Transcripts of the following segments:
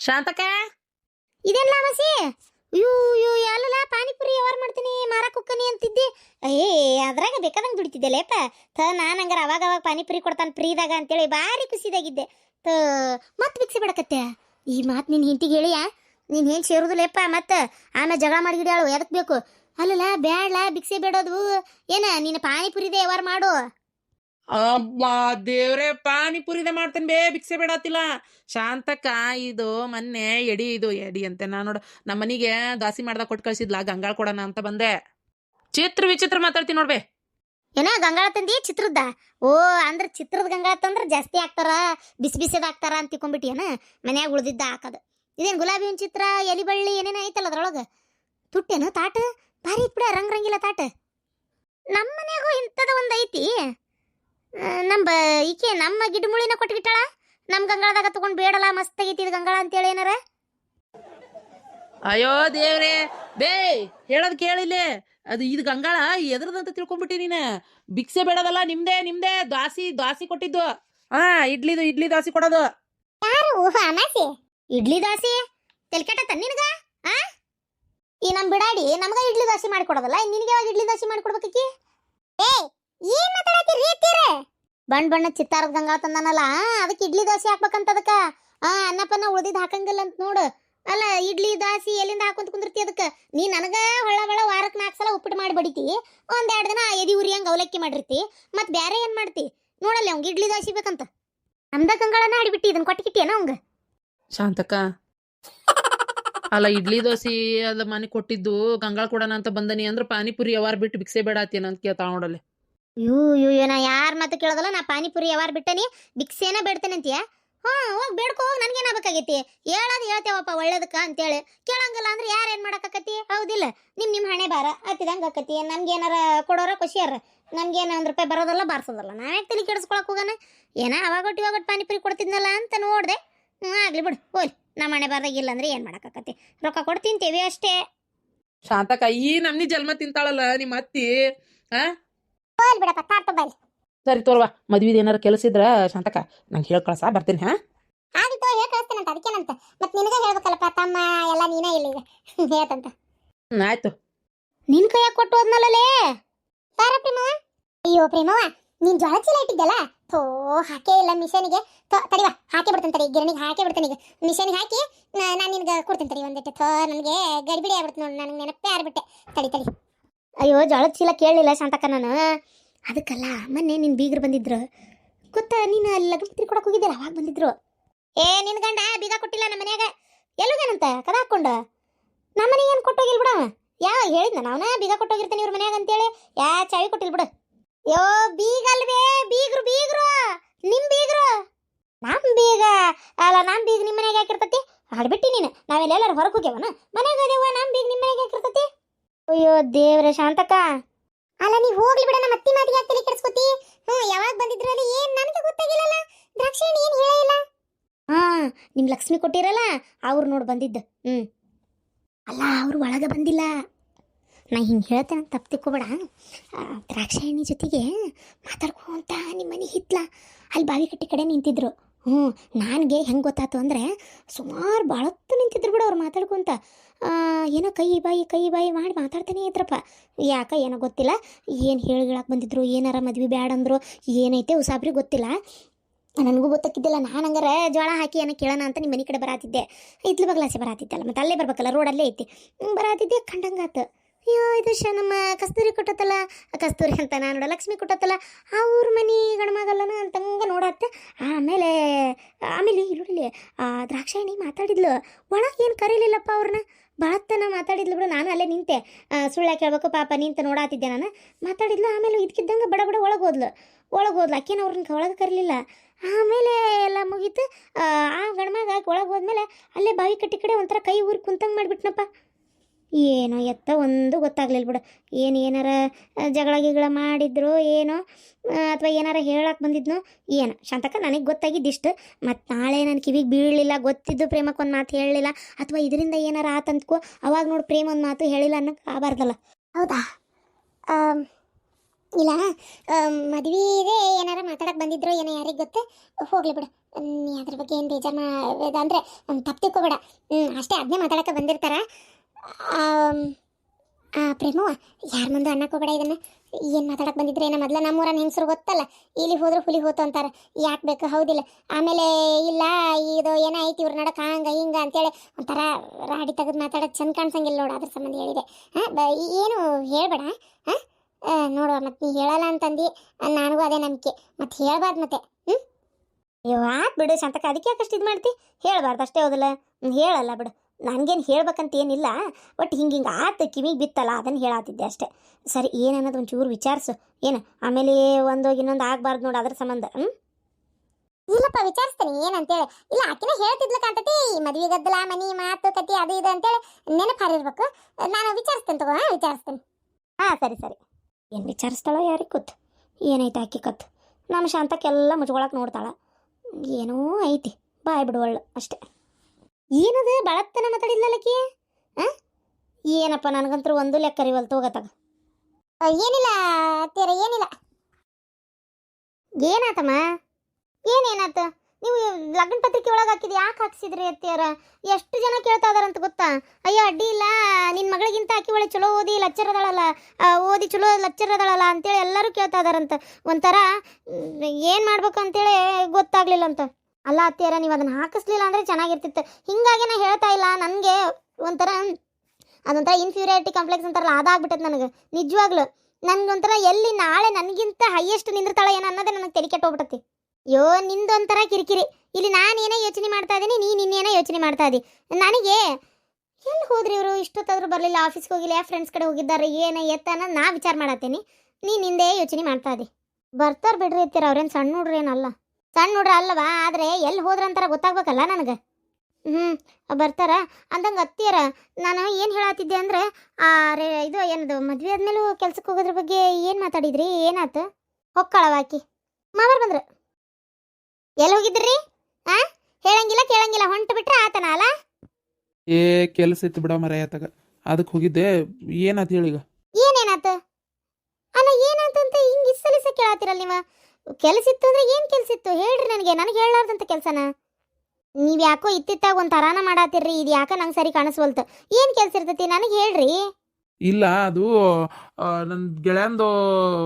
ಶಾಂತಕ ಇದೆಲ್ಲ ಮಸಿ? ಅಯ್ಯೋ ಅಯ್ಯೋ ಅಲ್ಲಲ್ಲ ಪಾನಿಪುರಿ ಯಾವಾರ ಮಾಡ್ತೀನಿ ಮಾರಕ್ ಹೋಗ್ಕನಿ ಅಂತಿದ್ದೆ. ಏ, ಅದ್ರಾಗ ಬೇಕಾದಂಗೆ ದುಡಿತಿದ್ದೆ ಲೇಪ. ತ ನಾನು ಹಂಗಾರ ಅವಾಗ ಅವಾಗ ಪಾನಿಪುರಿ ಕೊಡ್ತಾನೆ ಫ್ರೀದಾಗ ಅಂತೇಳಿ ಭಾರಿ ಖುಷಿದಾಗಿದ್ದೆ. ತ ಮತ್ತೆ ಬಿಕ್ಸಿ ಬಿಡಕತ್ತೆ ಈ ಮಾತು ನಿನ್ನ ಹಿಂಟಿಗೆ ಹೇಳಿಯ? ನೀನು ಏನು ಲೇಪ, ಮತ್ತೆ ಆಮೇಲೆ ಜಗಳ ಮಾಡಿಗಿಡ್ಯಾಳು ಎದಕ್ ಬೇಕು? ಅಲ್ಲಲ್ಲ, ಬ್ಯಾಡ್ಲ ಬಿಕ್ಸಿ ಬೇಡೋದು ಏನ, ನೀನು ಪಾನಿಪುರಿದೆ ವ್ಯವಹಾರ ಮಾಡು. ಅಬ್ಬ, ದೇವ್ರೆ ಪಾನಿಪುರಿದೆ ಮಾಡ್ತೇನೆ ಬೇ, ಭಿಕ್ಷೆ ಬೇಡತ್ತಿಲ್ಲ ಶಾಂತಕ್ಕ, ಇದು ಮೊನ್ನೆ ಎಡಿ, ಇದು ಎಡಿ ಅಂತೆ. ನಾ ನೋಡು ನಮ್ಮ ಮನಿಗೆ ದಾಸಿ ಮಾಡ್ದಾಗ ಕೊಟ್ಟು ಕಳ್ಸಿದ್ಲ, ಗಂಗಾಳ ಕೊಡೋಣ ಅಂತ ಬಂದೆ. ಚಿತ್ರ ವಿಚಿತ್ರ ಮಾತಾಡ್ತೀನಿ ನೋಡ್ಬೇ ಏನ, ಗಂಗಾಳ ತಂದಿ ಚಿತ್ರದ ಓ, ಅಂದ್ರೆ ಚಿತ್ರದ ಗಂಗಾಳ ತಂದ್ರೆ ಜಾಸ್ತಿ ಆಗ್ತಾರ ಬಿಸಿ ಬಿಸಿದ ಹಾಕ್ತಾರ ಅಂತ ತಿಳ್ಕೊಂಬಿಟ್ಟಿಯನ ಮನ್ಯಾಗ ಉಳ್ದಿದ್ದ ಹಾಕದು. ಇದೇನ್ ಗುಲಾಬಿ ಹೂವಿನ ಚಿತ್ರ, ಎಲಿ ಬಳ್ಳಿ, ಏನೇನ ಐತಲ್ಲ ಅದ್ರೊಳಗೆ? ತುಟ್ಟೇನು ತಾಟ? ಭಾರಿ ಬಿಡ, ರಂಗ್ ರಂಗಿಲ್ಲ ತಾಟ. ನಮ್ಮ ಮನ್ಯಾಗೂ ಇಂಥದ ಒಂದು ಐತಿ. ನಮ್ಮ ಈಕೆ ನಮ್ಮ ಗಿಡಮುಳಿನ ಕೊಟ್ಬಿಟ್ಟಾಳ? ನಮ್ಮ ಗಂಗಾಳದಾಗ ತಗೊಂಡು ಬೇಡಲ್ಲ ಮಸ್ತ್ ಆಗೈತಿ ಇದು ಗಂಗಾಳ ಅಂತೇಳಿ ಏನಾರ? ಅಯ್ಯೋ ದೇವ್ರೆ ಬೇ ಹೇಳೋದ್ ಕೇಳಿಲ್ಲೇ ಅದು ಇದು ಗಂಗಾಳ ಎದ್ರದಂತ ತಿಳ್ಕೊಂಬಿಟ್ಟಿ ನೀನ. ಭಿಕ್ಷೆ ಬೇಡದಲ್ಲ ನಿಮ್ದೇ ನಿಮ್ದೇ ದಾಸಿ ದಾಸಿ ಕೊಟ್ಟಿದ್ದು. ಹಾ ಇಡ್ಲಿದು ಇಡ್ಲಿ ದಾಸಿ ಕೊಡೋದು. ಅನಾಸಿ. ಇಡ್ಲಿ ದೋಸೆ ತೆಲ್ಕೆಟ್ಟ ನಿನಗ? ಆ? ಈ ನಮ್ ಬಿಡಾಡಿ ನಮಗ ಇಡ್ಲಿ ದಾಸಿ ಮಾಡಿಕೊಡೋದಲ್ಲ ನಿನಗೆ ಯಾವಾಗ ಇಡ್ಲಿ ದಾಸಿ ಮಾಡಿ ಕೊಡ್ಬೇಕಿ ಏ ಏನ್ ಮಾತಾಡತ್ತೀರಿ ರೀತಿಯರೆ ಬಣ್ಣ ಬಣ್ಣ ಚಿತ್ತಾರದ ಗಂಗಾ ತಂದನಲ್ಲ ಅದಕ್ಕೆ ಇಡ್ಲಿ ದೋಸೆ ಹಾಕ್ಬೇಕಂತ ಅದಕ್ಕ. ಆ ಅನ್ನಪನ್ನ ಉಳ್ದಿದ್ ಹಾಕಂಗಿಲ್ಲ ಅಂತ ನೋಡು. ಅಲ್ಲ, ಇಡ್ಲಿ, ದಾಸಿ ಎಲ್ಲಿಂದ ಹಾಕೊಂತ ಕುಂದಿರ್ತಿ ಅದಕ್ಕೆ? ನೀ ನನಗ ಹೊಳ ಹೊಳ ವಾರಕ್ಕೆ ನಾಲ್ಕು ಸಲ ಉಪ್ಪಿಟ್ಟು ಮಾಡಿ ಬಡಿತಿ. ಒಂದೆರಡು ದಿನ ಎದಿ ಉರಿಯಂಗೆ ಅವಲಕ್ಕಿ ಮಾಡಿರ್ತಿ. ಮತ್ ಬೇರೆ ಏನು ಮಾಡ್ತಿ? ನೋಡಲ್ಲ ಅವಂಗ ಇಡ್ಲಿ ದೋಸೆ ಬೇಕಂತ. ನಮ್ದ ಗಂಗಾಳನ ಆಡಿಬಿಟ್ಟಿ ಇದನ್ನ ಕೊಟ್ಟಿಕಿಟ್ಟಿಯನ ಅವಂಗ? ಶಾಂತಕ್ಕ. ಅಲ್ಲ, ಇಡ್ಲಿ ದೋಸೆ ಅದ ಮನೆ ಕೊಟ್ಟಿದ್ದು ಗಂಗಾಳ ಕೊಡೋಣ ಅಂತ ಬಂದನಿ ಅಂದ್ರೆ ಪಾನಿಪುರಿ ಯಾವಾರ ಬಿಟ್ಟು ಬಿಕ್ಸೆ ಬೇಡ ಅಂತ ಕೇಳ್ತಾ ನೋಡಲ್ಲಿ. ಯೂ ಅಯ್ಯೋ ನಾ ಯಾರ ಮಾತು ಕೇಳೋದಲ್ಲ, ನಾ ಪಾನಿಪುರಿ ಯಾವಾರ ಬಿಟ್ಟನಿ ಬಿಕ್ಸೇನ ಬೇಡ್ತೇನೆ ಅಂತೀಯ? ಹಾ, ಹೋಗಿ ಬೇಡ್ಕೊ, ಹೋಗಿ ನನ್ಗೇನಾಗಬೇಕಾಗೈತಿ? ಹೇಳೋದು ಹೇಳ್ತೇವಪ್ಪ ಒಳ್ಳೇದಕ್ಕ ಅಂತೇಳಿ. ಕೇಳಂಗಿಲ್ಲ ಅಂದ್ರೆ ಯಾರು ಏನು ಮಾಡಕ್ಕಾಕತಿ ಹೌದಿಲ್ಲ. ನಿಮ್ಮ ನಿಮ್ಮ ಹಣೆ ಬಾರ ಹತ್ತಿದಂಗೆ ಆಕತಿ ನಮ್ಗೆ ಏನಾರ ಕೊಡೋರ ಖುಷಿಯಾರ ನಮ್ಗೇನು ಒಂದು ರೂಪಾಯಿ ಬರೋದಲ್ಲ, ಬಾರ್ಸೋದಲ್ಲ. ನಾ ಯಾಕೆ ತಲೆ ಕೆಡಿಸ್ಕೊಳಕ್ಕೆ ಹೋಗೋಣ ಏನ ಅವಾಗೊಟ್ಟು ಇವಾಗೊಟ್ಟು ಪಾನಿಪುರಿ ಕೊಡ್ತಿದ್ನಲ್ಲ ಅಂತ ನೋಡಿದೆ. ಹ್ಞೂ ಆಗಲಿ ಬಿಡು, ಹೋಲಿ. ನಮ್ಮ ಹಣೆ ಬಾರ್ದಾಗ ಇಲ್ಲ ಅಂದ್ರೆ ಏನು ಮಾಡಕ್ಕಾಕತಿ ರೊಕ್ಕ ಕೊಟ್ಟು ತಿಂತೇವಿ ಅಷ್ಟೇ. ಶಾಂತಕ್ಕ, ಈ ನಮ್ನಿ ಜನ್ಮ ತಿಂತಾಳಲ್ಲ ನಿಮ್ಮ ಅತ್ತಿ ಹೋಲ್ ಬಿಡಪ್ಪ ತಾತ ಬೈಲ್. ಸರಿ ತೋರ್ವಾ ಮದ್ವಿದ ಏನಾರ ಕೆಲಸ ಇದ್ರ ಶಾಂತಕ ನಂಗೆ ಹೇಳಿ ಕಳ್ಸ ಬರ್ತೀನಿ ಹಾ? ಆಗಿತ್ತು ಹೇಳಿ ಕಳಿಸ್ತೇನಂತ ಅದಕ್ಕೇನಂತ. ಮತ್ತೆ ನಿನಗೆ ಹೇಳ್ಬೇಕಲ್ಲಪ್ಪ ತಮ್ಮ ಎಲ್ಲ ನೀನೇ ಇಲ್ಲ. ಈಗ ಹೇಳ್ತಂತ. ಹ್ಮ್, ಆಯ್ತು. ನಿನ್ ಕೈಯಾಗ ಕೊಟ್ಟು ಹೋದ್ನಲ್ಲೇ ಸಾರ ಪ್ರೇಮವ ಅಯ್ಯೋ ಪ್ರೇಮವ ನೀನ್ ಜೋಳ ಚೀಲ ಇಟ್ಟಿದ್ದಲ್ಲ ಥೋ ಹಾಕೇ ಇಲ್ಲ ಮಿಷನಿಗೆ. ತಡಿವಾ ಹಾಕಿ ಬಿಡ್ತೇನೆ ತಡಿ ಗಿರಣಿಗೆ ಹಾಕಿ ಬಿಡ್ತೇನೆ ಈಗ. ಮಿಷನಿಗೆ ಹಾಕಿ ನಾನು ನಿನ್ಗೆ ಕೊಡ್ತೇನೆ ತಡಿ ಒಂದಿಟ್ಟು ಥೋ ನನಗೆ ಗಡಿಬಿಡಿ ಆಗ್ಬಿಡ್ತು ನೋಡಿ ನನಗೆ ನೆನಪೇ ಆಗ್ಬಿಟ್ಟೆ. ತಡಿ ತಡಿ. ಅಯ್ಯೋ ಜೋಳದ ಚೀಲ ಕೇಳಲಿಲ್ಲ ಶಾಂತಕ್ಕ ನಾನು. ಅದಕ್ಕಲ್ಲ, ಮೊನ್ನೆ ನಿನ್ ಬೀಗರು ಬಂದಿದ್ರು. ಗೊತ್ತ, ನೀನು ಲಗ್ನ ಪತ್ರಿಕೆ ಕೊಡಕ್ಕೆ ಹೋಗಿದ್ದಿಲ್ಲ ಅವಾಗ ಬಂದಿದ್ರು. ಏ, ನಿನ್ ಗಂಡ ಬೀಗ ಕೊಟ್ಟಿಲ್ಲ ನಮ್ಮ ಮನ್ಯಾಗ. ಎಲ್ಲೋಗ್ಯಾನಂತ, ಕದ ಹಾಕೊಂಡು ನಮ್ಮ ಮನೆಗೆ ಏನು ಕೊಟ್ಟೋಗಿಲ್ ಬಿಡ ಯಾವ ಹೇಳಿದ್ನ ನಾವನ ಬೀಗ ಕೊಟ್ಟೋಗಿರ್ತೇನೆ ಇವ್ರ ಮನ್ಯಾಗ ಅಂತೇಳಿ? ಯಾ, ಚಾವಿ ಕೊಟ್ಟಿಲ್ ಬಿಡು. ಯೋ, ಬೀಗಲ್ವೇ, ಬೀಗ್ರು ಬೀಗ್ರು! ನಿಮ್ ಬೀಗ್ರು? ನಮ್ ಬೀಗ? ಅಲ್ಲ, ನಮ್ ಬೀಗ ನಿಮ್ ಮನೆಗೆ ಹಾಕಿರ್ತತಿ ಹಾಡ್ಬಿಟ್ಟಿ ನೀನು. ನಾವೆಲ್ಲೆಲ್ಲಾರು ಹೊರಗೆ ಹೋಗ್ಯಾವನ? ಮನೆಗೆ ಹೋದೇವ ನಮ್ ಬೀಗ ನಿಮ್ ಮನೆಗೆ ಹಾಕಿರ್ತತಿ ಅಯ್ಯೋ ದೇವರ ಶಾಂತಕ ಅಲ್ಲ ನೀ ಹೋಗ್ಲಿ ಬಿಡ, ನಮ್ಮ ಅತ್ತಿ ಮಾತಿಗೆ ಯಾಕೆ ತಲೆ ಕೆಡಿಸ್ಕೊತಿ? ಹ್ಞೂ ಯಾವಾಗ ಬಂದಿದ್ರು ಅಲ್ಲಿ ಏನ್ ನನಗೆ ಗೊತ್ತಾಗಿಲ್ಲಲ್ಲ. ದ್ರಾಕ್ಷಿ ಏನ್ ಹೇಳಿಲ್ಲ ಹಾ, ನಿಮ್ ಲಕ್ಷ್ಮಿ ಕೊಟ್ಟಿರಲ್ಲ, ಅವ್ರು ನೋಡಿ ಬಂದಿದ್ದ. ಹ್ಮ್. ಅಲ್ಲ, ಅವ್ರು ಒಳಗೆ ಬಂದಿಲ್ಲ. ನಾ ಹಿಂಗೆ ಹೇಳ್ತೇನೆ ತಪ್ಪು ತಿಕ್ಕೋಬೇಡ ದ್ರಾಕ್ಷಿ ಜೊತೆಗೆ ಮಾತಾಡ್ಕೊಂತ ನಿಮ್ಮ ಮನೆ ಹಿತ್ಲ, ಅಲ್ಲಿ ಬಾವಿ ಕಟ್ಟಿ ಕಡೆ ನಿಂತಿದ್ರು. ಹ್ಞೂ ನನಗೆ ಹೆಂಗೆ ಗೊತ್ತಾಯ್ತು ಅಂದರೆ ಸುಮಾರು ಭಾಳತ್ತು ನಿಂತಿದ್ರು ಬಿಡು ಅವ್ರು ಮಾತಾಡ್ಕೊಂತ. ಏನೋ ಕೈ ಬಾಯಿ ಕೈ ಬಾಯಿ ಮಾಡಿ ಮಾತಾಡ್ತಾನೆ ಇದ್ರಪ್ಪ. ಯಾಕ ಏನೋ ಗೊತ್ತಿಲ್ಲ. ಏನು ಹೇಳಿ ಹೇಳಕ್ಕೆ ಬಂದಿದ್ರು, ಏನಾರ ಮದ್ವೆ ಬ್ಯಾಡ ಅಂದ್ರು, ಏನೈತೆ ಉಸಾಬ್ರಿ ಗೊತ್ತಿಲ್ಲ. ನನಗೂ ಗೊತ್ತಾಕಿದ್ದಿಲ್ಲ ನಾನು ಹಂಗಾರೆ ಜೋಳ ಹಾಕಿ ಏನೋ ಕೇಳೋಣ ಅಂತ ನಿಮ್ಮ ಮನೆ ಕಡೆ ಬರಾತಿದ್ದೆ. ಇತ್ಲ ಬಗ್ಲಾಸೆ ಬರಾತಿದ್ದಲ್ಲ. ಮತ್ತೆ ಅಲ್ಲೇ ಬರ್ಬೇಕಲ್ಲ ರೋಡಲ್ಲೇ ಐತಿ. ಬರಾತಿದ್ದೆ, ಕಂಡಂಗಾತು. ಅಯ್ಯೋ, ಇದು ಶ, ನಮ್ಮ ಕಸ್ತೂರಿ ಕೊಟ್ಟತ್ತಲ್ಲ. ಕಸ್ತೂರಿ ಅಂತ ನಾನು ಲಕ್ಷ್ಮಿ ಕೊಟ್ಟತ್ತಲ್ಲ. ಅವ್ರ ಮನೆ ಗಣಮಗಲ್ಲನ ಅಂತಂಗೆ ನೋಡತ್ತೆ. ಆಮೇಲೆ ಆಮೇಲೆ ಇಲ್ಲಿ ಆ, ದ್ರಾಕ್ಷಾಯಣಿ ಮಾತಾಡಿದ್ಲು. ಒಳಗೆ ಏನು ಕರೀಲಿಲ್ಲಪ್ಪ ಅವ್ರನ್ನ? ಭಾಳತ್ತನ ಮಾತಾಡಿದ್ಲು ಬಿಡು, ನಾನು ಅಲ್ಲೇ ನಿಂತೆ. ಸುಳ್ಳ ಕೇಳ್ಬೇಕು, ಪಾಪ ನಿಂತ ನೋಡಾತಿದ್ದೆ ನಾನು. ಮಾತಾಡಿದ್ಲು, ಆಮೇಲೆ ಇದಕ್ಕಿದ್ದಂಗೆ ಬಡ ಬಡ ಒಳಗೆ ಹೋದ್ಲು ಒಳಗೆ ಹೋದ್ಲು ಅಕ್ಕಿನ ಅವ್ರನ್ನ ಒಳಗೆ ಕರೀಲಿಲ್ಲ. ಆಮೇಲೆ ಎಲ್ಲ ಮುಗೀತು. ಆ ಗಣಮಾಗ ಒಳಗೆ ಹೋದ್ಮೇಲೆ ಅಲ್ಲೇ ಬಾವಿ ಕಟ್ಟಿ ಕಡೆ ಒಂಥರ ಕೈ ಊರಿ ಕುಂತಂಗೆ ಮಾಡಿಬಿಟ್ನಪ್ಪ. ಏನೋ ಎತ್ತ ಒಂದು ಗೊತ್ತಾಗ್ಲಿಲ್ಲ ಬಿಡು. ಏನು ಏನಾರ ಜಗಳ ಗಿಗಳ ಮಾಡಿದ್ರು ಏನೋ ಅಥವಾ ಏನಾರ ಹೇಳಕ್ಕೆ ಬಂದಿದ್ನೋ ಏನು. ಶಾಂತಕ ನನಗೆ ಗೊತ್ತಾಗಿದ್ದಿಷ್ಟು. ಮತ್ತು ನಾಳೆ ನನ್ನ ಕಿವಿಗೆ ಬೀಳಲಿಲ್ಲ, ಗೊತ್ತಿದ್ದು ಪ್ರೇಮಕ್ಕೆ ಒಂದು ಮಾತು ಹೇಳಲಿಲ್ಲ, ಅಥವಾ ಇದರಿಂದ ಏನಾರ ಆತಂತ್ಕೋ, ಅವಾಗ ನೋಡಿ ಪ್ರೇಮ ಒಂದು ಮಾತು ಹೇಳಿಲ್ಲ ಅನ್ನೋಕೆ ಆಗಬಾರ್ದಲ್ಲ. ಹೌದಾ? ಇಲ್ಲ ಮದುವೆ ಏನಾರ ಮಾತಾಡಕ್ ಬಂದಿದ್ರು ಏನೋ ಯಾರಿಗೆ ಗೊತ್ತು? ಹೋಗ್ಲಿ ಬಿಡು. ಅದ್ರ ಬಗ್ಗೆ ಏನು ಬೇಜಾರು ಮಾ ಅಂದ್ರೆ ತಪ್ಪು ಹ್ಞೂ ಅಷ್ಟೇ ಅದನ್ನೇ ಮಾತಾಡಕ್ಕೆ ಬಂದಿರ್ತಾರ. ಪ್ರೇಮವ ಯಾರು ಮುಂದೆ ಅನ್ನಕ್ಕೆ ಹೋಗ್ಬೇಡ ಇದನ್ನ? ಏನು ಮಾತಾಡಕ್ಕೆ ಬಂದಿದ್ರೆ? ಏನೋ ಮೊದಲ ನಮ್ಮೂರನ್ನ ಹೆಂಗಸರು ಗೊತ್ತಲ್ಲ? ಇಲ್ಲಿ ಹೋದ್ರೆ ಹುಲಿ ಹೋತು ಅಂತಾರೆ. ಯಾಕೆ ಬೇಕು? ಹೌದಿಲ್ಲ. ಆಮೇಲೆ, ಇಲ್ಲ, ಇದು ಏನೈತಿ ಇವ್ರ ನಡಕ? ಹಂಗ, ಹಿಂಗ ಅಂತೇಳಿ ಒಂಥರ ರಾಡಿ ತೆಗೆದು ಮಾತಾಡೋದು ಚಂದ ಕಾಣಿಸಂಗಿಲ್ಲ ನೋಡು ಅದ್ರ ಸಂಬಂಧ ಹೇಳಿದೆ. ಹಾಂ ಏನು ಹೇಳ್ಬೇಡ, ಹಾಂ? ನೋಡುವ ಮತ್ತೆ ನೀ ಹೇಳಲ್ಲ ಅಂತಂದು, ನನಗೂ ಅದೇ ನಂಬಿಕೆ. ಮತ್ತೆ ಹೇಳ್ಬಾರ್ದು ಮತ್ತೆ ಹ್ಞೂ ಅಯ್ಯೋ ಬಿಡು ಶಾಂತಕ ಅದಕ್ಕೆ ಯಾಕಷ್ಟು ಇದು ಮಾಡ್ತಿ? ಹೇಳಬಾರ್ದು, ಅಷ್ಟೇ ಹೋದಲ್ಲ ಹೇಳಲ್ಲ ಬಿಡು. ನನಗೇನು ಹೇಳ್ಬೇಕಂತ ಏನಿಲ್ಲ ಬಟ್ ಹಿಂಗೆ ಹಿಂಗೆ ಆತು ಕಿವಿಗೆ ಬಿತ್ತಲ್ಲ ಅದನ್ನು ಹೇಳಾತಿದ್ದೆ ಅಷ್ಟೇ. ಸರಿ ಏನನ್ನೋದು ಒಂಚೂರು ವಿಚಾರಿಸು. ಏನು ಆಮೇಲೆ ಒಂದು ಇನ್ನೊಂದು ಆಗಬಾರ್ದು ನೋಡು ಅದ್ರ ಸಂಬಂಧ ಹ್ಞೂ ಇಲ್ಲಪ್ಪ ವಿಚಾರಿಸ್ತೀನಿ ಏನಂತೇಳಿ. ಇಲ್ಲ ಆಕಿನ ಹೇಳ್ತಿದ್ಲು ಕಾಣ್ತತಿ ಮದ್ವೆ ಗದ್ದಲ ಮನಿ ಮಾತು ಕತಿ ಅದು ಇದು ಅಂತೇಳಿ ನೆನಪು ಹಾರಿರ್ಬೇಕು ನಾನು ವಿಚಾರಿಸ್ತೇನೆ ತಗೋ ಹಾಂ ವಿಚಾರಿಸ್ತೇನೆ. ಹಾಂ ಸರಿ ಸರಿ. ಏನು ವಿಚಾರಿಸ್ತಾಳೋ ಯಾರಿಗೆ ಕೂತು ಏನೈತೆ ಆಕಿ ಕತ್ತು ನಮ್ಮ ಶಾಂತಕ್ಕೆಲ್ಲ ಮುಚ್ಕೊಳಕ್ಕೆ ನೋಡ್ತಾಳೆ. ಏನೋ ಐತಿ ಬಾಯ್ ಬಿಡುವಳ್ಳು ಅಷ್ಟೇ. ಏನದು ಬಳತ್ತನ ಮಾತಾಡಿದ್ಲಲ್ಲಕಿ ಹಾಂ ಏನಪ್ಪ ನನಗಂತೂ ಒಂದು ಲೆಕ್ಕ ರೀವಲ್ತು ಹೋಗತ್ತಾಗ. ಏನಿಲ್ಲ ಅತ್ತೀರ ಏನಿಲ್ಲ. ಏನಾತಮ್ಮ? ಏನೇನಾತ? ನೀವು ಲಗ್ನ ಪತ್ರಿಕೆ ಒಳಗೆ ಹಾಕಿದ್ ಯಾಕೆ ಹಾಕ್ಸಿದ್ರಿ ಅತ್ತಿಯರ? ಎಷ್ಟು ಜನ ಕೇಳ್ತಾ ಇದಾರಂತ ಗೊತ್ತಾ? ಅಯ್ಯೋ, ಅಡ್ಡಿ ಇಲ್ಲ. ನಿನ್ನ ಮಗಳಿಗಿಂತ ಹಾಕಿ ಒಳ್ಳೆ ಚಲೋ ಓದಿ ಲಚ್ಚರ್ ಅದಾಳಲ್ಲ ಓದಿ ಚಲೋ ಲಚ್ಚರ್ ಅದಾಳಲ್ಲ ಅಂತೇಳಿ ಎಲ್ಲರೂ ಕೇಳ್ತಾ ಇದಾರಂತ. ಒಂಥರ ಏನು ಮಾಡ್ಬೇಕು ಅಂತೇಳಿ ಗೊತ್ತಾಗ್ಲಿಲ್ಲ ಅಂತ ಅಲ್ಲ ಅತ್ತಿಯರ, ನೀವು ಅದನ್ನು ಹಾಕಿಸ್ಲಿಲ್ಲ ಅಂದರೆ ಚೆನ್ನಾಗಿರ್ತಿತ್ತು. ಹಿಂಗಾಗಿ ನಾ ಹೇಳ್ತಾ ಇಲ್ಲ, ನನಗೆ ಒಂಥರ, ಅದೊಂಥರ ಇನ್ಫೀರಿಯಾರಿಟಿ ಕಾಂಪ್ಲೆಕ್ಸ್ ಅಂತಾರಲ್ಲ ಅದಾಗ್ಬಿಟ್ಟೈತೆ ನನಗೆ, ನಿಜವಾಗ್ಲು. ನನ್ಗೊಂಥರ ಎಲ್ಲಿ ನಾಳೆ ನನಗಿಂತ ಹೈಯೆಸ್ಟ್ ನಿಂದಿರ್ತಾಳೆ ಏನೋ ಅನ್ನೋದೇ ನನಗೆ ತೆರಿಗೆ ಕೆಟ್ಟೋಗ್ಬಿಟ್ಟತಿ ಯೋ ನಿಂದೊಂಥರ ಕಿರಿಕಿರಿ. ಇಲ್ಲಿ ನಾನೇನೇ ಯೋಚನೆ ಮಾಡ್ತಾ ಇದ್ದೀನಿ ನೀನು ಇನ್ನೇನೋ ಯೋಚನೆ ಮಾಡ್ತಾ ಇದ್ದಿ ನನಗೆ ಎಲ್ಲಿ ಹೋದ್ರಿ ಇವರು? ಇಷ್ಟೊತ್ತಾದ್ರೂ ಬರಲಿಲ್ಲ ಆಫೀಸ್ಗೆ ಹೋಗಿಲ್ಲ ಯಾ ಫ್ರೆಂಡ್ಸ್ ಕಡೆ ಹೋಗಿದ್ದಾರೆ, ಏನು ಎತ್ತ ಅನ್ನೋದು ನಾ ವಿಚಾರ ಮಾಡತ್ತೀನಿ. ನೀನು ಹಿಂದೆ ಯೋಚನೆ ಮಾಡ್ತಾ ಇದ್ದಿ ಬರ್ತಾರೆ ಬಿಡ್ರಿ ಇರ್ತೀರ ಅವ್ರೇನು ಸಣ್ಣ ಹುಡ್ರು ಏನಲ್ಲ. ಸಣ್ಣ ಹುಡ್ರ ಅಲ್ಲವಾ? ಆದರೆ ಎಲ್ಲಿ ಹೋದ್ರಂತಾರ ಗೊತ್ತಾಗ್ಬೇಕಲ್ಲ ನನಗೆ. ಹ್ಞೂ ಬರ್ತಾರ. ಅಂದಂಗೆ ಅತ್ತಿಯರ ನಾನು ಏನು ಹೇಳತ್ತಿದ್ದೆ ಅಂದ್ರೆ ಆ ರೇ ಇದು ಏನದು ಮದುವೆ ಆದ್ಮೇಲೂ ಕೆಲ್ಸಕ್ಕೆ ಹೋಗೋದ್ರ ಬಗ್ಗೆ ಏನು ಮಾತಾಡಿದ್ರಿ? ಏನಾತು? ಹೊಕ್ಕಳವಾಕಿ ಮಾವರ್ ಬಂದ್ರು. ಎಲ್ಲಿ ಹೋಗಿದ್ರಿ? ಆ? ಹೇಳಂಗಿಲ್ಲ ಕೇಳಂಗಿಲ್ಲ ಹೊಂಟು ಬಿಟ್ರೆ ಆತನ ಅಲ್ಲ? ಏ ಕೆಲಸ ಇತ್ತು ಬಿಡ ಮರ ಆತಾಗ ಅದಕ್ಕೆ ಹೋಗಿದ್ದೆ. ಏನಾಯ್ತು ಹೇಳೀಗ ಏನೇನಾತ? ಅಲ್ಲ ಏನಾತಂತ? ಹಿಂಗೆ ಇಸ್ಸಲಿಸ ಕೇಳತ್ತಿರಲ್ಲ ನೀವು? ಕೆಲಸ ಇತ್ತು ಅಂದ್ರೆ ಏನು ಕೆಲಸ ಇತ್ತು? ಹೇಳ್ರಿ ನನಗೆ ನನಗೆ ಹೇಳಲಾರ್ದಂತ ಕೆಲಸನ. ನೀವು ಯಾಕೋ ಇತ್ತಿತ್ತಾಗ ಒಂದ್ ತರಾನ ಮಾಡಾತಿರ್ರಿ ಇದು ಯಾಕೆ ನಂಗೆ ಸರಿ ಕಾಣಿಸ್ವಲ್ತು? ಏನು ಕೆಲ್ಸ ಇರ್ತೈತಿ? ನನಗೆ ಹೇಳ್ರಿ. ಇಲ್ಲ ಅದು ನನ್ನ ಗೆಳೆಯಂದು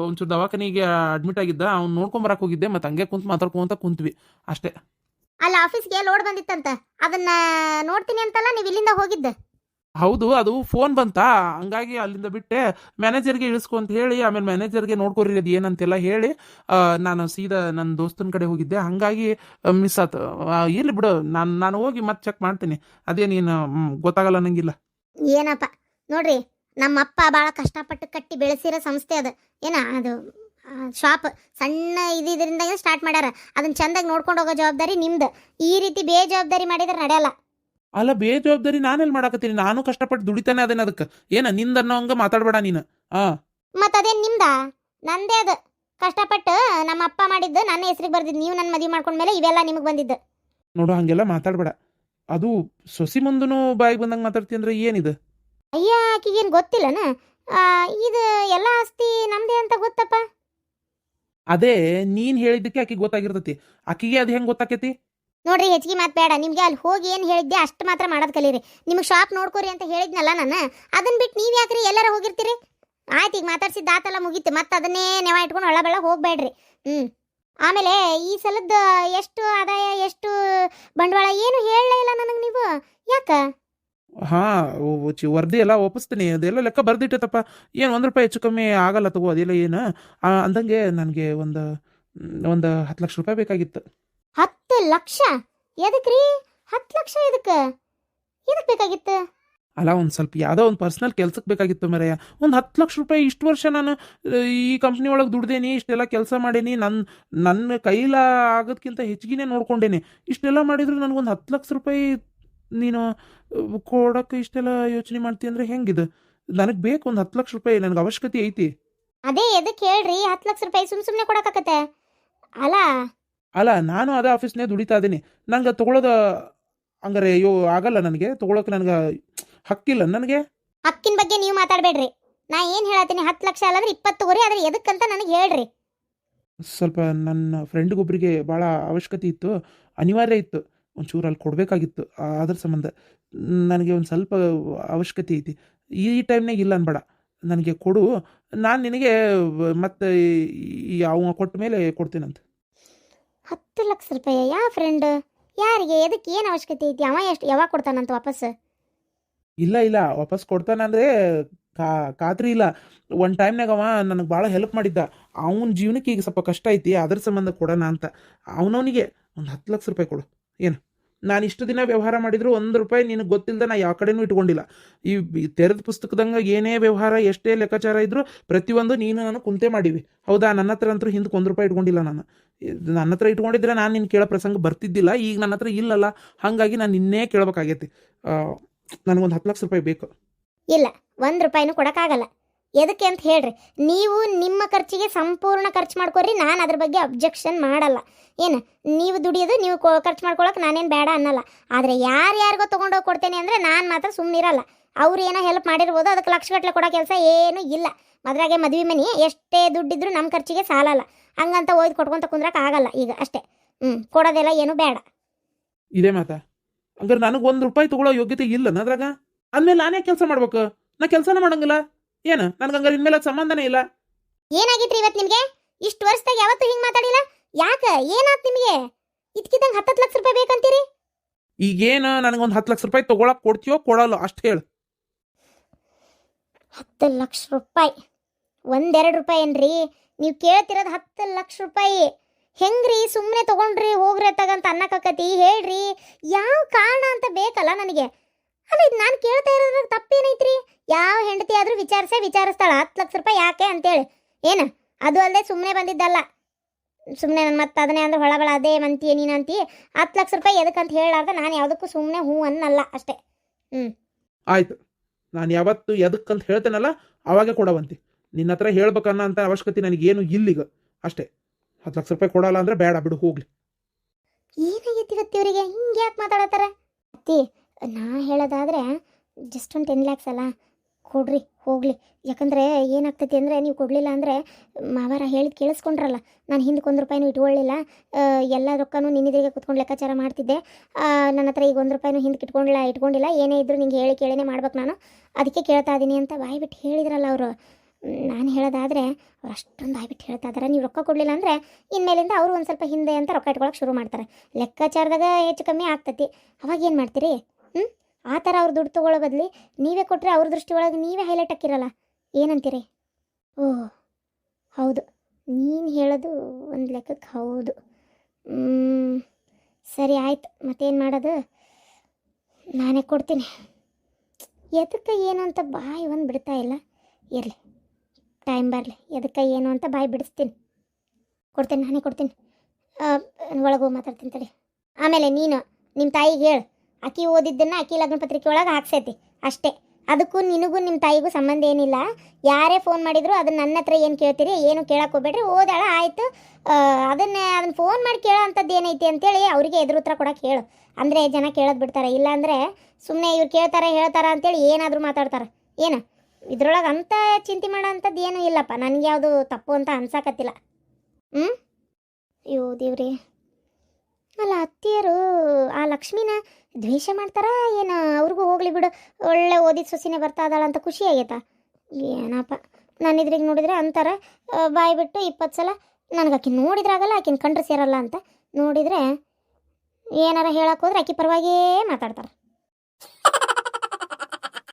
ಒಂಚೂರು ದವಾಖಾನಿಗೆ ಅಡ್ಮಿಟ್ ಆಗಿದ್ದ. ಅವ್ನು ನೋಡ್ಕೊಂಬರಕ್ಕೆ ಹೋಗಿದ್ದೆ ಮತ್ತೆ ಹಂಗೆ ಕುಂತು ಮಾತಾಡ್ಕೊಂತ ಕುಂತ್ವಿ ಅಷ್ಟೇ. ಅಲ್ಲ ಆಫೀಸ್ಗೆ ಲೋಡ್ ಬಂದಿತ್ತಂತ. ಅದನ್ನ ನೋಡ್ತೀನಿ ಅಂತಲ್ಲ ನೀವು ಇಲ್ಲಿಂದ ಹೋಗಿದ್ದ? ಹೌದು, ಅದು ಫೋನ್ ಬಂತ? ಹಂಗಾಗಿ ಅಲ್ಲಿಂದ ಬಿಟ್ಟೆ. ಮ್ಯಾನೇಜರ್ಗೆ ಇಳಿಸ್ಕೊ ಅಂತ ಹೇಳಿ, ಆಮೇಲೆ ಮ್ಯಾನೇಜರ್ಗೆ ನೋಡ್ಕೊರಿ, ಅದು ಏನಂತೆಲ್ಲ ಹೇಳಿ ನಾನು ಸೀದಾ ನನ್ನ ದೋಸ್ತನ ಕಡೆ ಹೋಗಿದ್ದೆ. ಹಂಗಾಗಿ ಮಿಸ್ ಆತು. ಇಲ್ಲಿ ಬಿಡು, ನಾನು ನಾನು ಹೋಗಿ ಮತ್ತೆ ಚೆಕ್ ಮಾಡ್ತೀನಿ. ಅದೇ ನೀನು ಗೊತ್ತಾಗಲ್ಲ ನಂಗಿಲ್ಲ. ಏನಪ್ಪ? ನೋಡ್ರಿ ನಮ್ಮಪ್ಪ ಭಾಳ ಕಷ್ಟಪಟ್ಟು ಕಟ್ಟಿ ಬೆಳೆಸಿರೋ ಸಂಸ್ಥೆ ಅದು. ಏನ, ಅದು ಶಾಪ್ ಸಣ್ಣ ಇದು ಇದರಿಂದ ಸ್ಟಾರ್ಟ್ ಮಾಡ್ಯಾರ. ಅದನ್ನ ಚಂದಾಗಿ ನೋಡ್ಕೊಂಡು ಹೋಗೋ ಜವಾಬ್ದಾರಿ ನಿಮ್ದು. ಈ ರೀತಿ ಬೇಜವಾಬ್ದಾರಿ ಮಾಡಿದ್ರೆ ನಡೆಯಲ್ಲ. ಅಲ್ಲ ಬೇಜವಾಬ್ದಾರಿ ನಾನೆಲ್ಲಿ ಮಾಡಾಕತ್ತೀನಿ? ನಾನು ಕಷ್ಟಪಟ್ಟು ದುಡಿತಾನೆ ಅದೇನ ಅದಕ್ಕೆ. ಏನ ನಿಂದ ಹಂಗ ಮಾತಾಡ್ಬೇಡ ನೀನು. ಆ. ಮತ್ತು ಅದೇನು ನಿಮ್ದ? ನಂದೇ ಅದು. ಕಷ್ಟಪಟ್ಟು ನಮ್ಮ ಅಪ್ಪ ಮಾಡಿದ್ದು ನನ್ನ ಹೆಸರಿಗೆ ಬರ್ದಿದ್ದು. ನೀವು ನನ್ನ ಮದುವೆ ಮಾಡ್ಕೊಂಡ್ಮೇಲೆ ಇವೆಲ್ಲ ನಿಮಗೆ ಬಂದಿದ್ದು. ನೋಡು ಹಂಗೆಲ್ಲ ಮಾತಾಡ್ಬೇಡ. ಅದು ಸೊಸಿ ಮುಂದೂ ಬಾಯಿಗೆ ಬಂದಂಗೆ ಮಾತಾಡ್ತಿ ಅಂದ್ರೆ ಏನಿದು? ಅಯ್ಯ ಆಕಿಗೇನು ಗೊತ್ತಿಲ್ಲನ? ಆ, ಇದು ಎಲ್ಲ ಆಸ್ತಿ ನಮ್ದೇ ಅಂತ ಗೊತ್ತಪ್ಪ. ಅದೇ ನೀನ್ ಹೇಳಿದ್ದಕ್ಕೆ ಆಕಿಗೆ ಗೊತ್ತಾಗಿರ್ತತಿ. ಆಕಿಗೆ ಅದು ಹೆಂಗ್ ಗೊತ್ತಾಕೈತಿ? ನೋಡ್ರಿ ಹೆಚ್ಚಿಗೆ ಮಾತು ಬೇಡ. ನಿಮಗೆ ಅಲ್ಲಿ ಹೋಗಿ ಏನು ಹೇಳಿದ್ದೆ ಅಷ್ಟು ಮಾತ್ರ ಮಾಡೋದು ಕಲೀರಿ. ನಿಮಗೆ ಶಾಪ್ ನೋಡ್ಕೋರಿ ಅಂತ ಹೇಳಿದ್ನಲ್ಲ ನಾನು. ಅದನ್ನ ಬಿಟ್ಟು ನೀವು ಯಾಕ್ರಿ ಎಲ್ಲಾರ ಹೋಗಿರ್ತೀರಿ? ಆಯ್ತು, ಈಗ ಮಾತಾಡ್ಸಿದ್ದು ಆತಲ್ಲ ಮುಗೀತು. ಮತ್ತೆ ಅದನ್ನೇ ನೆವ ಇಟ್ಕೊಂಡು ಒಳ ಬೆಳ ಹೋಗ್ಬೇಡ್ರಿ. ಹ್ಞೂ ಆಮೇಲೆ ಈ ಸಲದ ಎಷ್ಟು ಆದಾಯ, ಎಷ್ಟು ಬಂಡವಾಳ ಏನು ಹೇಳಲೇ ಇಲ್ಲ ನನಗೆ ನೀವು. ಯಾಕ? ಹಾಂ ವರದಿ ಎಲ್ಲ ಒಪ್ಪಿಸ್ತೀನಿ. ಅದೆಲ್ಲ ಲೆಕ್ಕ ಬರ್ದಿಟ್ಟತಪ್ಪ ಏನು ಒಂದು ರೂಪಾಯಿ ಹೆಚ್ಚು ಕಮ್ಮಿ ಆಗಲ್ಲ ತಗೋ, ಅದಿಲ್ಲ ಏನು? ಅಂದಂಗೆ ನನಗೆ ಒಂದು ಒಂದು ಹತ್ತು ಲಕ್ಷ ರೂಪಾಯಿ ಬೇಕಾಗಿತ್ತು. ಹತ್ತು ಲಕ್ಷ? ಎದಕ್ರಿ? ಹತ್ತು ಲಕ್ಷ ಎದಕ್ಕೆ? ಎದಕ್ಕೆ ಬೇಕಾಗಿತ್ತು? ಅಲ್ಲ ಒಂದು ಸ್ವಲ್ಪ ಯಾವುದೋ ಒಂದು ಪರ್ಸ್ನಲ್ ಕೆಲ್ಸಕ್ಕೆ ಬೇಕಾಗಿತ್ತು ಮರೆಯ. ಒಂದು ಹತ್ತು ಲಕ್ಷ ರೂಪಾಯಿ ಇಷ್ಟು ವರ್ಷ ನಾನು ಈ ಕಂಪ್ನಿ ಒಳಗೆ ದುಡ್ದೇನಿ ಇಷ್ಟೆಲ್ಲ ಕೆಲಸ ಮಾಡೇನಿ ನನ್ನ ನನ್ನ ಕೈಲ ಆಗೋದಕ್ಕಿಂತ ಹೆಚ್ಚಿಗೆನೇ ನೋಡ್ಕೊಂಡೇನಿ. ಇಷ್ಟೆಲ್ಲ ಮಾಡಿದ್ರು ನನಗೊಂದು ಹತ್ತು ಲಕ್ಷ ರೂಪಾಯಿ ನೀನು ಕೊಡೋಕೆ ಇಷ್ಟೆಲ್ಲ ಯೋಚನೆ ಮಾಡ್ತಿ ಅಂದ್ರೆ ಹೆಂಗಿದು? ನನಗೆ ಬೇಕು ಒಂದು ಹತ್ತು ಲಕ್ಷ ರೂಪಾಯಿ ನನಗೆ ಅವಶ್ಯಕತೆ ಐತಿ. ಅದೇ ಎದಕ್ಕೆ ಹೇಳ್ರಿ ಹತ್ತು ಲಕ್ಷ ರೂಪಾಯಿ ಸುಮ್ ಸುಮ್ಮನೆ ಕೊಡಕ್ಕಾಗತ್ತೆ ಅಲ್ಲ ಅಲ್ಲ ನಾನು ಅದೇ ಆಫೀಸ್ನೇ ದುಡಿತಾ ಇದ್ದೀನಿ. ನಂಗೆ ತಗೊಳ್ಳೋದ ಹಂಗಾರೆ ಅಯ್ಯೋ ಆಗಲ್ಲ ನನಗೆ. ತಗೊಳಕ್ಕೆ ನನಗೆ ಹಕ್ಕಿಲ್ಲ. ನನಗೆ? ಹಕ್ಕಿನ ಬಗ್ಗೆ ನೀವು ಮಾತಾಡಬೇಡ್ರಿ. ನಾ ಏನು ಹೇಳತ್ತೀನಿ? ಹತ್ತು ಲಕ್ಷ ಅಲ್ಲ ಅಂದ್ರೆ ಇಪ್ಪತ್ತು ಗುರಿ ಆದ್ರೆ ಎದಕ್ಕಂತ ನನಗೆ ಹೇಳ್ರಿ. ಸ್ವಲ್ಪ ನನ್ನ ಫ್ರೆಂಡ್ಗೊಬ್ಬರಿಗೆ ಭಾಳ ಅವಶ್ಯಕತೆ ಇತ್ತು. ಅನಿವಾರ್ಯ ಇತ್ತು. ಒಂಚೂರು ಅಲ್ಲಿ ಕೊಡಬೇಕಾಗಿತ್ತು ಅದ್ರ ಸಂಬಂಧ. ನನಗೆ ಒಂದು ಸ್ವಲ್ಪ ಅವಶ್ಯಕತೆ ಐತಿ. ಈ ಟೈಮ್ನಾಗ ಇಲ್ಲ ಅನ್ಬೇಡ. ನನಗೆ ಕೊಡು. ನಾನು ನಿನಗೆ ಮತ್ತೆ ಅವ ಕೊಟ್ಟ ಮೇಲೆ ಕೊಡ್ತೀನಂತ. ಹತ್ತು ಲಕ್ಷ ರೂಪಾಯಿ ಯಾವ ಫ್ರೆಂಡ್ ಯಾರಿಗೆ? ಎದಕ್ಕೆ? ಏನು ಅವಶ್ಯಕತೆ ಐತಿ? ಅವ ಎಷ್ಟು ಯಾವಾಗ ಕೊಡ್ತಾನಂತ ವಾಪಸ್? ಇಲ್ಲ ಇಲ್ಲ. ವಾಪಸ್ ಕೊಡ್ತಾನಂದ್ರೆ ಕಾ ಖಾತ್ರಿ ಇಲ್ಲ. ಒಂದು ಟೈಮ್ನಾಗ ಅವ ನನಗೆ ಭಾಳ ಹೆಲ್ಪ್ ಮಾಡಿದ್ದ. ಅವನ ಜೀವನಕ್ಕೆ ಈಗ ಸ್ವಲ್ಪ ಕಷ್ಟ ಐತಿ, ಅದ್ರ ಸಂಬಂಧ ಕೊಡೋಣ ಅಂತ. ಅವನವನಿಗೆ ಒಂದು ಹತ್ತು ಲಕ್ಷ ರೂಪಾಯಿ ಕೊಡು. ಏನು? ನಾನು ಇಷ್ಟು ದಿನ ವ್ಯವಹಾರ ಮಾಡಿದ್ರು ಒಂದು ರೂಪಾಯಿ ನಿನಗೆ ಗೊತ್ತಿಲ್ಲದೆ ನಾ ಯಾವ ಕಡೆನೂ ಇಟ್ಕೊಂಡಿಲ್ಲ. ಈ ತೆರೆದ ಪುಸ್ತಕದಂಗೆ ಏನೇ ವ್ಯವಹಾರ, ಎಷ್ಟೇ ಲೆಕ್ಕಾಚಾರ ಇದ್ರೂ ಪ್ರತಿಯೊಂದು ನೀನು ನಾನು ಕುಂತೆ ಮಾಡಿವಿ. ಹೌದಾ? ನನ್ನ ಹತ್ರ ಅಂತೂ ಹಿಂದಕ್ಕೆ ಒಂದು ರೂಪಾಯಿ ಇಟ್ಕೊಂಡಿಲ್ಲ ನಾನು. ನನ್ನ ಹತ್ರ ಇಟ್ಕೊಂಡಿದ್ರೆ ನಾನು ನಿನ್ನ ಕೇಳೋ ಪ್ರಸಂಗ ಬರ್ತಿದ್ದಿಲ್ಲ, ಈಗ ನನ್ನ ಹತ್ರ ಇಲ್ಲಲ್ಲ, ಹಾಗಾಗಿ ನಾನು ನಿನ್ನೇ ಕೇಳಬೇಕಾಗೈತಿ. ನನಗೊಂದು ಹತ್ತು ಲಕ್ಷ ರೂಪಾಯಿ ಬೇಕು. ಇಲ್ಲ, ಒಂದು ರೂಪಾಯಿನೂ ಕೊಡೋಕ್ಕಾಗಲ್ಲ. ಎದಕ್ಕೆ ಅಂತ ಹೇಳ್ರಿ? ನೀವು ನಿಮ್ಮ ಖರ್ಚಿಗೆ ಸಂಪೂರ್ಣ ಖರ್ಚು ಮಾಡ್ಕೊರಿ, ನಾನು ಅದ್ರ ಬಗ್ಗೆ ಅಬ್ಜೆಕ್ಷನ್ ಮಾಡಲ್ಲ. ಏನು? ನೀವು ದುಡಿಯೋದು, ನೀವು ಖರ್ಚು ಮಾಡ್ಕೊಳಕ್ಕೆ ನಾನೇನು ಬೇಡ ಅನ್ನಲ್ಲ. ಆದರೆ ಯಾರ್ಯಾರಿಗೋ ತೊಗೊಂಡೋಗಿ ಕೊಡ್ತೇನೆ ಅಂದರೆ ನಾನು ಮಾತ್ರ ಸುಮ್ಮನಿರಲ್ಲ ಅವ್ರು ಏನೋ ಹೆಲ್ಪ್ ಮಾಡಿರ್ಬೋದು, ಅದಕ್ಕೆ ಲಕ್ಷಗಟ್ಟಲೆ ಕೊಡೋ ಕೆಲಸ ಏನೂ ಇಲ್ಲ. ಮದ್ರಾಗೆ ಮದುವೆ ಮನೆ, ಎಷ್ಟೇ ದುಡ್ಡಿದ್ರು ನಮ್ಮ ಖರ್ಚಿಗೆ ಸಾಲಲ್ಲ. ಹಂಗಂತ ಒಯ್ದು ಕೊಟ್ಕೊಂತ ಕುಂದ್ರಕ್ಕೆ ಆಗಲ್ಲ ಈಗ, ಅಷ್ಟೇ. ಹ್ಞೂ ಕೊಡೋದೆಲ್ಲ ಏನು ಬೇಡ. ಇದೇ ಮಾತಾ, ಹಂಗಾರೆ ನನಗೆ ಒಂದು ರೂಪಾಯಿ ತಗೊಳ್ಳೋ ಯೋಗ್ಯತೆ ಇಲ್ಲ ಅದ್ರಾಗ? ಅಂದ್ಮೇಲೆ ನಾನೇ ಕೆಲಸ ಮಾಡ್ಬೇಕು. ನಾ ಕೆಲಸನ ಮಾಡಂಗಿಲ್ಲ. ಏನು? ನನಗೆ ಹಂಗಾರೆ ಇನ್ಮೇಲೆ ಅದ್ ಸಂಬಂಧನೇ ಇಲ್ಲ. ಏನಾಗಿತ್ರಿ ಇವತ್ತು ನಿಮಗೆ? ಇಷ್ಟು ವರ್ಷದಾಗ ಯಾವತ್ತೂ ಹಿಂಗೆ ಮಾತಾಡಿಲ್ಲ? ಯಾಕೆ? ಏನಾಯ್ತು ನಿಮಗೆ? ಇದ್ಕಿದ್ದಂಗೆ ಹತ್ತತ್ತು ಲಕ್ಷ ರೂಪಾಯಿ ಬೇಕಂತೀರಿ? ಈಗೇನು ನನಗೊಂದು ಹತ್ತು ಲಕ್ಷ ರೂಪಾಯಿ ತಗೊಳಕ್ ಕೊಡ್ತೀಯೋ ಕೊಡಲ್ಲ ಅಷ್ಟು ಹೇಳು. ಹತ್ತು ಲಕ್ಷ ರೂಪಾಯಿ. ಒಂದೆರಡು ರೂಪಾಯಿ ಏನ್ರಿ? ನೀವು ಕೇಳ್ತಿರೋದು ಹತ್ತು ಲಕ್ಷ ರೂಪಾಯಿ. ಹೆಂಗ್ರಿ ಸುಮ್ಮನೆ ತಗೊಂಡ್ರಿ ಹೋಗ್ರಿ ತಗಂತ ಅನ್ನಕ್ಕಾಕತಿ ಹೇಳ್ರಿ ಯಾವ ಕಾರಣ ಅಂತ ಬೇಕಲ್ಲ ನನಗೆ? ಅಲ್ಲ ಇದು ನಾನು ಕೇಳ್ತಾ ಇರೋದ್ರಾಗ ತಪ್ಪೇನೈತ್ರಿ? ಯಾವ ಹೆಂಡತಿ ಆದರೂ ವಿಚಾರಿಸೇ ವಿಚಾರಿಸ್ತಾಳ ಹತ್ತು ಲಕ್ಷ ರೂಪಾಯಿ ಯಾಕೆ ಅಂತೇಳಿ. ಏನು? ಅದು ಅಲ್ಲದೆ ಸುಮ್ಮನೆ ಬಂದಿದ್ದಲ್ಲ. ಸುಮ್ಮನೆ ನನ್ನ ಮತ್ತೆ ಅದನ್ನೇ ಅಂದ್ರೆ ಹೊಳಬಳ ಅದೇ ಮಂತಿ ನೀನು ಅಂತೀಯ. ಹತ್ತು ಲಕ್ಷ ರೂಪಾಯಿ ಎದಕ್ಕೆ ಅಂತ ಹೇಳಾರ್ದ ನಾನು ಯಾವುದಕ್ಕೂ ಸುಮ್ಮನೆ ಹೂ ಅನ್ನಲ್ಲ ಅಷ್ಟೇ. ಆಯ್ತು. ನಾನು ಯಾವತ್ತು ಎದಕ್ಕಂತ ಹೇಳ್ತೇನಲ್ಲ ಅವಾಗೆ ಕೊಡವಂತಿ. ನಿನ್ನ ಹತ್ರ ಹೇಳ್ಬೇಕನ್ನ ಅಂತ ಅವಶ್ಯಕತೆ ನನಗೇನು ಇಲ್ಲಿಗ. ಅಷ್ಟೇ. ಹತ್ತು ಲಕ್ಷ ರೂಪಾಯಿ ಕೊಡಲ್ಲ ಅಂದ್ರೆ ಬೇಡ ಬಿಡು ಹೋಗ್ಲಿ. ಏನಾಗೈತಿ ಇವತ್ತಿವರಿಗೆ ಹಿಂಗೆ ಯಾಕೆ ಮಾತಾಡತ್ತಾರೆ? ಅತ್ತಿ ನಾ ಹೇಳೋದಾದ್ರೆ ಜಸ್ಟ್ ಒಂದು ಟೆನ್ ಲ್ಯಾಕ್ಸ್ ಅಲ್ಲ. ಕೊಡ್ರಿ, ಹೋಗಲಿ. ಯಾಕಂದರೆ ಏನಾಗ್ತೈತಿ ಅಂದರೆ ನೀವು ಕೊಡಲಿಲ್ಲ ಅಂದರೆ ಮಾವಾರ ಹೇಳಿದ ಕೇಳಿಸ್ಕೊಂಡ್ರಲ್ಲ. ನಾನು ಹಿಂದಕ್ಕೆ ಒಂದು ರೂಪಾಯಿನೂ ಇಟ್ಕೊಳ್ಳಿಲ್ಲ ಎಲ್ಲ ರೊಕ್ಕನೂ ನಿನ್ನಿದ್ರಿಗೆ ಕುತ್ಕೊಂಡು ಲೆಕ್ಕಾಚಾರ ಮಾಡ್ತಿದ್ದೆ. ನನ್ನ ಹತ್ರ ಈಗ ಒಂದು ರೂಪಾಯಿನೂ ಹಿಂದಕ್ಕೆ ಇಟ್ಕೊಂಡಿಲ್ಲ ಇಟ್ಕೊಂಡಿಲ್ಲ. ಏನೇ ಇದ್ದರೂ ನಿಂಗೆ ಹೇಳಿ ಕೇಳಿನೇ ಮಾಡ್ಬೇಕು ನಾನು. ಅದಕ್ಕೆ ಕೇಳ್ತಾ ಇದ್ದೀನಿ ಅಂತ ಬಾಯಿ ಬಿಟ್ಟು ಹೇಳಿದ್ರಲ್ಲ ಅವರು. ನಾನು ಹೇಳೋದಾದರೆ ಅವ್ರು ಅಷ್ಟೊಂದು ಬಾಯಿ ಬಿಟ್ಟು ಹೇಳ್ತಾ ಇದ್ದಾರೆ ನೀವು ರೊಕ್ಕ ಕೊಡಲಿಲ್ಲ ಅಂದರೆ ಇನ್ಮೇಲಿಂದ ಅವರು ಒಂದು ಸ್ವಲ್ಪ ಹಿಂದೆ ಅಂತ ರೊಕ್ಕ ಇಟ್ಕೊಳಕ್ಕೆ ಶುರು ಮಾಡ್ತಾರೆ. ಲೆಕ್ಕಾಚಾರದಾಗ ಹೆಚ್ಚು ಕಮ್ಮಿ ಆಗ್ತೈತಿ. ಅವಾಗ ಏನು ಮಾಡ್ತೀರಿ? ಆ ಥರ ಅವ್ರು ದುಡ್ಡು ತೊಗೊಳ್ಳೋ ಬದಲಿ ನೀವೇ ಕೊಟ್ಟರೆ ಅವ್ರ ದೃಷ್ಟಿ ಒಳಗೆ ನೀವೇ ಹೈಲೈಟ್ ಹಾಕಿರಲ್ಲ. ಏನಂತೀರಿ? ಓಹ್ ಹೌದು. ನೀನು ಹೇಳೋದು ಒಂದು ಲೆಕ್ಕಕ್ಕೆ ಹೌದು. ಸರಿ ಆಯ್ತು. ಮತ್ತೇನು ಮಾಡೋದು? ನಾನೇ ಕೊಡ್ತೀನಿ. ಎದಕ್ಕೆ ಏನು ಅಂತ ಬಾಯಿ ಒಂದು ಬಿಡ್ತಾ ಇಲ್ಲ. ಇರಲಿ ಟೈಮ್ ಬರಲಿ. ಎದಕ್ಕೆ ಏನು ಅಂತ ಬಾಯಿ ಬಿಡಿಸ್ತೀನಿ. ಕೊಡ್ತೀನಿ, ನಾನೇ ಕೊಡ್ತೀನಿ. ಒಳಗೆ ಮಾತಾಡ್ತೀನಿ ತಡಿ. ಆಮೇಲೆ ನೀನು ನಿಮ್ಮ ತಾಯಿಗೆ ಹೇಳು. ಆಕಿ ಓದಿದ್ದನ್ನು ಆಕಿ ಲಗ್ನ ಪತ್ರಿಕೆ ಒಳಗೆ ಹಾಕ್ಸೈತಿ, ಅಷ್ಟೇ. ಅದಕ್ಕೂ ನಿನಗೂ ನಿಮ್ಮ ತಾಯಿಗೂ ಸಂಬಂಧ ಏನಿಲ್ಲ. ಯಾರೇ ಫೋನ್ ಮಾಡಿದ್ರು ಅದನ್ನು ನನ್ನ ಹತ್ರ ಏನು ಕೇಳ್ತೀರಿ, ಏನು ಕೇಳಕ್ಕೆ ಹೋಗ್ಬೇಡ್ರಿ, ಓದಾಳ, ಆಯಿತು. ಅದನ್ನ ಅದನ್ನ ಫೋನ್ ಮಾಡಿ ಕೇಳೋ ಅಂಥದ್ದು ಏನೈತಿ ಅಂತೇಳಿ ಅವರಿಗೆ ಎದುರು ಉತ್ತರ ಕೊಡೋಕೆ ಹೇಳು. ಅಂದರೆ ಜನ ಕೇಳೋದು ಬಿಡ್ತಾರೆ ಇಲ್ಲಾಂದರೆ ಸುಮ್ಮನೆ ಇವ್ರು ಕೇಳ್ತಾರೆ, ಹೇಳ್ತಾರೆ ಅಂತೇಳಿ ಏನಾದರೂ ಮಾತಾಡ್ತಾರೆ. ಏನು? ಇದ್ರೊಳಗೆ ಅಂತ ಚಿಂತೆ ಮಾಡೋ ಅಂಥದ್ದು ಏನೂ ಇಲ್ಲಪ್ಪ. ನನಗೆ ಯಾವುದು ತಪ್ಪು ಅಂತ ಅನ್ಸಾಕತ್ತಿಲ್ಲ. ಹ್ಞೂ ಅಯ್ಯೋ ದೇವ್ರಿ. ಅಲ್ಲ, ಅತ್ತಿಯರು ಆ ಲಕ್ಷ್ಮಿನ ದ್ವೇಷ ಮಾಡ್ತಾರ ಏನು? ಅವ್ರಿಗೂ ಹೋಗ್ಲಿ ಬಿಡು. ಒಳ್ಳೆ ಓದಿದ ಸೊಸಿನೇ ಬರ್ತಾ ಇದ್ದಾಳ ಅಂತ ಖುಷಿ ಆಗೈತಾ? ಏನಪ್ಪ, ನಾನು ಇದ್ರಿಗೆ ನೋಡಿದ್ರೆ ಅಂತಾರೆ. ಬಾಯಿ ಬಿಟ್ಟು ಇಪ್ಪತ್ತು ಸಲ ನನಗೆ ಆಕೆ ನೋಡಿದ್ರಾಗಲ್ಲ, ಆಕಿನ ಕಂಡ್ರೆ ಸೇರಲ್ಲ ಅಂತ ನೋಡಿದರೆ ಏನಾರ ಹೇಳಕ್ಕೆ ಹೋದ್ರೆ ಆಕೆ ಪರವಾಗಿಯೇ ಮಾತಾಡ್ತಾರೆ